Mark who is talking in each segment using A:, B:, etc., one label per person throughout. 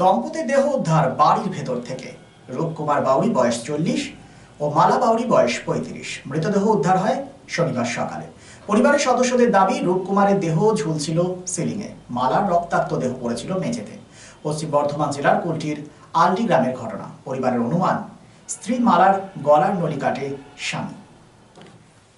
A: দম্পতির দেহ উদ্ধার বাড়ির ভেতর থেকে রূপকুমার বাউরি বয়স চল্লিশ ও মালা বাউরি বয়স পঁয়ত্রিশ মৃতদেহ উদ্ধার হয় শনিবার সকালে পরিবারের সদস্যদের দাবি রূপকুমারের দেহ ঝুলছিল সিলিংয়ে মালার রক্তাক্ত দেহ পড়েছিল মেঝেতে পশ্চিম বর্ধমান জেলার কুলটির আলডি গ্রামের ঘটনা পরিবারের অনুমান স্ত্রী মালার গলার নলি কাটে স্বামী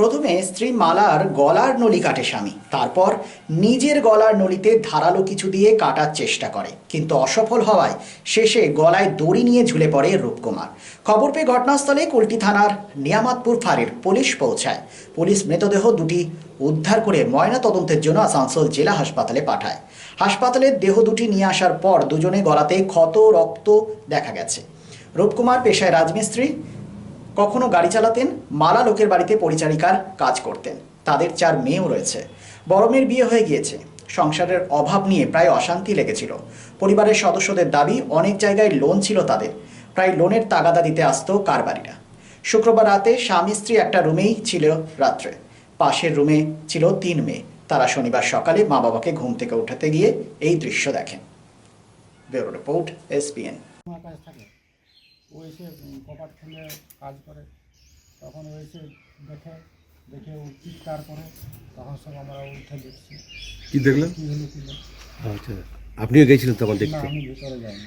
A: প্রথমে স্ত্রী মালার গলার নলি কাটে স্বামী তারপর নিজের গলার নলিতে ধারালো কিছু দিয়ে কাটার চেষ্টা করে কিন্তু অসফল হওয়ায় শেষে গলায় দড়ি নিয়ে ঝুলে পড়ে রূপকুমার খবর পেয়ে ঘটনাস্থলে কুলটি থানার নিয়ামাতপুর ফাঁড়ির পুলিশ পৌঁছায় পুলিশ মৃতদেহ দুটি উদ্ধার করে ময়না তদন্তের জন্য আসানসোল জেলা হাসপাতালে পাঠায় হাসপাতালের দেহ দুটি নিয়ে আসার পর দুজনে গলাতে ক্ষত রক্ত দেখা গেছে রূপকুমার পেশায় রাজমিস্ত্রি কখনো গাড়ি চালাতেন মালা লোকের বাড়িতে পরিচারিকার কাজ করতেন তাদের চার মেয়েও রয়েছে বড় মেয়ের বিয়ে হয়ে গিয়েছে সংসারের অভাব নিয়ে প্রায় অশান্তি লেগেছিল পরিবারের সদস্যদের দাবি অনেক জায়গায় লোন ছিল তাদের প্রায় লোনের তাগাদা দিতে আসতো কারবারিরা শুক্রবার রাতে স্বামী স্ত্রী একটা রুমেই ছিল রাত্রে পাশের রুমে ছিল তিন মেয়ে তারা শনিবার সকালে মা বাবাকে ঘুম থেকে উঠাতে গিয়ে এই দৃশ্য দেখেন ব্যুরো রিপোর্ট এসপিএন
B: ও এসে কপার খুলে কাজ করে তখন ও এসে দেখে দেখে ও চিৎকার করে তখন সব আমরা উঠে দেখছি
C: কি দেখলেন
B: কী হলো কী
C: আচ্ছা আপনিও গেছিলেন তখন দেখতে
B: আমি ভেতরে যাইনি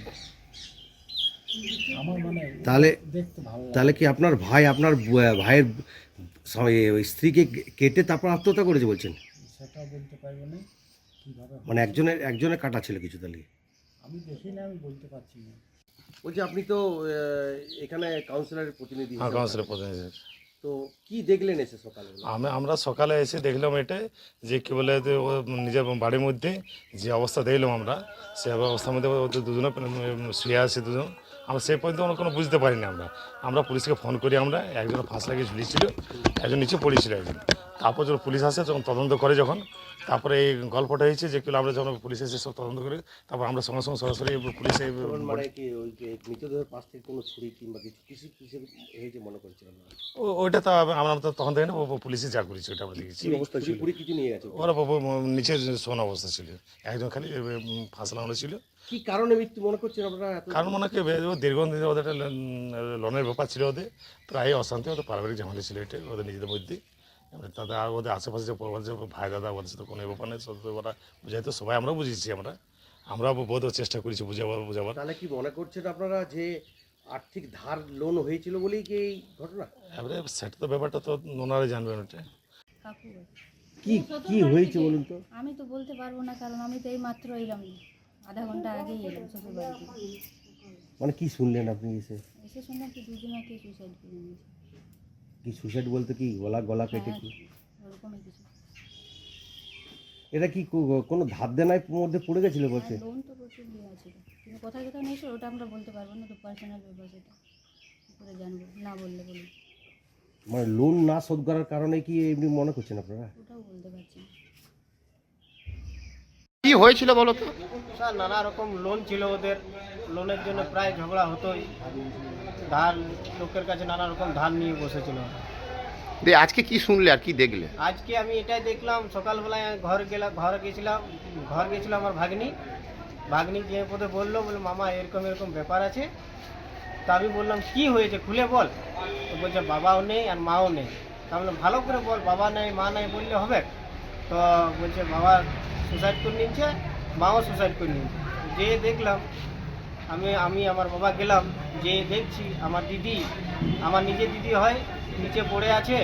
B: মানে
C: তাহলে তাহলে কি আপনার ভাই আপনার ভাইয়ের স্ত্রীকে কেটে তারপর আত্মহত্যা করেছে বলছেন মানে একজনের একজনের কাটা ছিল কিছু তাহলে
B: আমি দেখি না আমি বলতে পারছি না
C: বলছি আপনি তো এখানে কাউন্সিলরের প্রতিনিধি
D: হ্যাঁ কাউন্সিলর প্রতিনিধি
C: তো কি দেখলেন এসে সকালে
D: আমি আমরা সকালে এসে দেখলাম এটা যে কি বলে নিজের বাড়ির মধ্যে যে অবস্থা দেখলাম আমরা সে অবস্থার মধ্যে দুজন দুজনে শুয়ে আছে দুজন আমরা সেই পর্যন্ত আমরা কোনো বুঝতে পারিনি আমরা আমরা পুলিশকে ফোন করি আমরা একজন ফাঁস লাগিয়ে ঝুলিয়েছিল একজন নিচে পড়েছিল একজন তারপর যখন পুলিশ আসে যখন তদন্ত করে যখন তারপরে এই গল্পটা হয়েছে যে কেউ আমরা যখন পুলিশ এসে সব তদন্ত করে তারপর আমরা সঙ্গে সঙ্গে সরাসরি পুলিশে
C: মানে মৃতদেহের পাশ থেকে কোনো ছুরি কিংবা কিছু কিছু হয়েছে মনে করছিলাম
D: ও ওইটা তো আমরা তো তখন দেখি না পুলিশে যা করেছি ওটা আমরা দেখেছি ওরা নিচে শোন অবস্থা ছিল একজন খালি ফাঁসলানো ছিল
C: কি কারণে মৃত্যু মনে করছেন আপনারা
D: কারণ মনে হচ্ছে দীর্ঘদিন ওদের একটা লোনের ব্যাপার ছিল ওদের প্রায় অশান্তি ওদের পারিবারিক ঝামেলা ছিল এটা ওদের নিজেদের মধ্যে তাদের আর ওদের আশেপাশে যে যে ভাই দাদা ওদের সাথে কোনো ব্যাপার নেই ওরা বুঝাই তো সবাই আমরা বুঝেছি আমরা আমরা বোধ চেষ্টা করেছি বুঝাবার বোঝাবার
C: তাহলে কি মনে করছেন আপনারা যে আর্থিক ধার লোন হয়েছিল বলেই কি এই ঘটনা
D: এবারে সেটা তো ব্যাপারটা তো নোনারে জানবেন ওটা
E: কাকু
C: কি কি হয়েছে বলুন তো
E: আমি তো বলতে পারবো না কারণ আমি তো এই মাত্র এলাম আধা ঘন্টা আগেই এলাম শ্বশুর বাড়িতে
C: মানে কি শুনলেন আপনি এসে
E: এসে শুনলাম কি আগে সুইসাইড করে নিয়েছে
C: কি সুইসাইড বলতে কি গলা গলা কেটে কি হ্যাঁ,
E: ওরকমই কিছু
C: এটা কি কোনো ধার দেনায় মধ্যে পড়ে গেছিল হ্যাঁ, বলছে
E: লোন তো প্রচুর ওটা আমরা বলতে পারবো না তো পার্সোনাল ব্যাপার সেটা করে জানবো না বললে বলি
C: মানে লোন না শোধ করার কারণে কি এমনি মনে করছেন আপনারা
E: ওটাও বলতে পারছি না।
F: কি হয়েছিল বলো তো
G: স্যার নানা রকম লোন ছিল ওদের লোনের জন্য প্রায় ঝগড়া হতোই ধার লোকের কাছে নানা রকম ধার নিয়ে বসেছিল
F: দিয়ে আজকে কি শুনলে আর কি দেখলে
G: আজকে আমি এটাই দেখলাম সকালবেলায় ঘর গেলাম ঘর গেছিলাম ঘর গেছিল আমার ভাগ্নি ভাগ্নি গিয়ে পথে বললো বললো মামা এরকম এরকম ব্যাপার আছে তা আমি বললাম কি হয়েছে খুলে বল বলছে বাবাও নেই আর মাও নেই তা বললাম ভালো করে বল বাবা নেই মা নেই বললে হবে তো বলছে বাবা সুসাইড করে নিচ্ছে মাও সুসাইড করে নিচ্ছে যে দেখলাম আমি আমি আমার বাবা গেলাম যে দেখছি আমার দিদি আমার নিজের দিদি হয় নিচে পড়ে আছে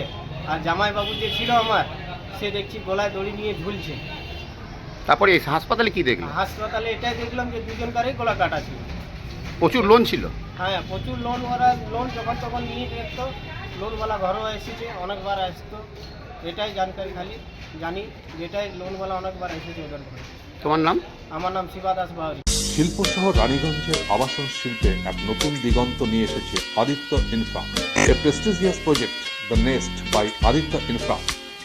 G: আর জামাইবাবু যে ছিল আমার সে দেখছি গলায় দড়ি নিয়ে ঝুলছে
F: তারপরে হাসপাতালে কি দেখলাম
G: হাসপাতালে এটাই দেখলাম যে দুজনকারই গলা কাটা ছিল
F: প্রচুর লোন ছিল
G: হ্যাঁ প্রচুর লোন ওরা লোন যখন তখন নিয়ে দেখতো লোনওয়ালা ঘরও এসেছে অনেকবার আসতো এটাই জানকারি খালি জানি যেটাই লোনওয়ালা অনেকবার এসেছে ওদের
F: তোমার নাম
G: আমার নাম শিবা দাস বাউরি
H: শিল্প সহ রানীগঞ্জের আবাসন শিল্পে এক নতুন দিগন্ত নিয়ে এসেছে Aditya Infra a prestigious project the Nest by Aditya Infra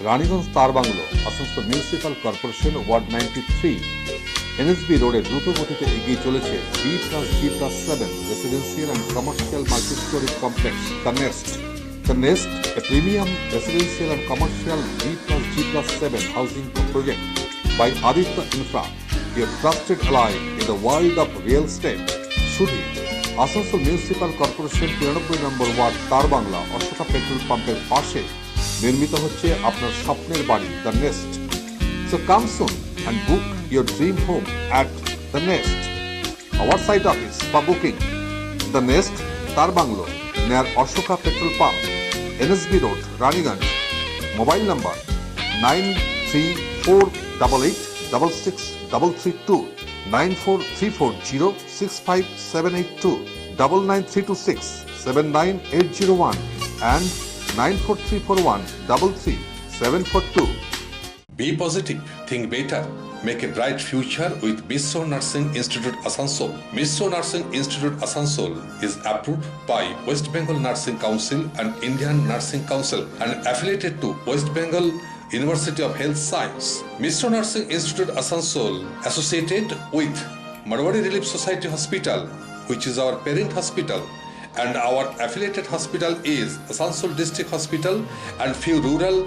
H: Raniganj তার বাংলো আসস্ত municipal corporation ward ninety three NSB রোডে দ্রুত গতিতে এগিয়ে চলেছে B plus B plus seven residential and commercial multistorey complex the Nest The Nest, a premium residential and commercial B plus G plus 7 housing project by Aditya Infra, your trusted ally in the world of real estate, Shudhi, Asansol municipal corporation তিরানব্বই number word তার Bangla Ashoka petrol পাম্পের পাশে নির্মিত হচ্ছে আপনার স্বপ্নের বাড়ি the nest so come soon and book your dream home at the nest our site office বা বুকিং দ্য নেস্ট তার bungalow near Ashoka Petrol Pump, NSB Road, Raniganj. Mobile number 9348866332 94340657829 99326 79801 and 9434133742.
I: Be positive, think better. Make a bright future with Misso Nursing Institute Asansol. Misso Nursing Institute Asansol is approved by West Bengal Nursing Council and Indian Nursing Council and affiliated to West Bengal University of Health Science. Misso Nursing Institute Asansol associated with Marwari Relief Society Hospital, which is our parent hospital, and our affiliated hospital is Asansol District Hospital and few rural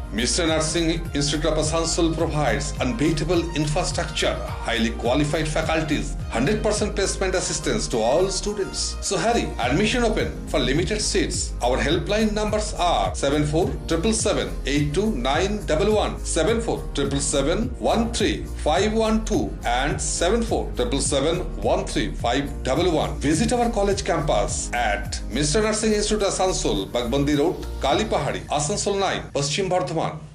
I: Mr. Nursing Institute of Asansol provides unbeatable infrastructure, highly qualified faculties, 100% placement assistance to all students. So hurry, admission open for limited seats. Our helpline numbers are 74777-82911, 74777-13512 and 74777-13511. Visit our college campus at Mr. Nursing Institute Asansol, Bagbandi Road, Kalipahari, Asansol 9, Paschim Bardhaman. one.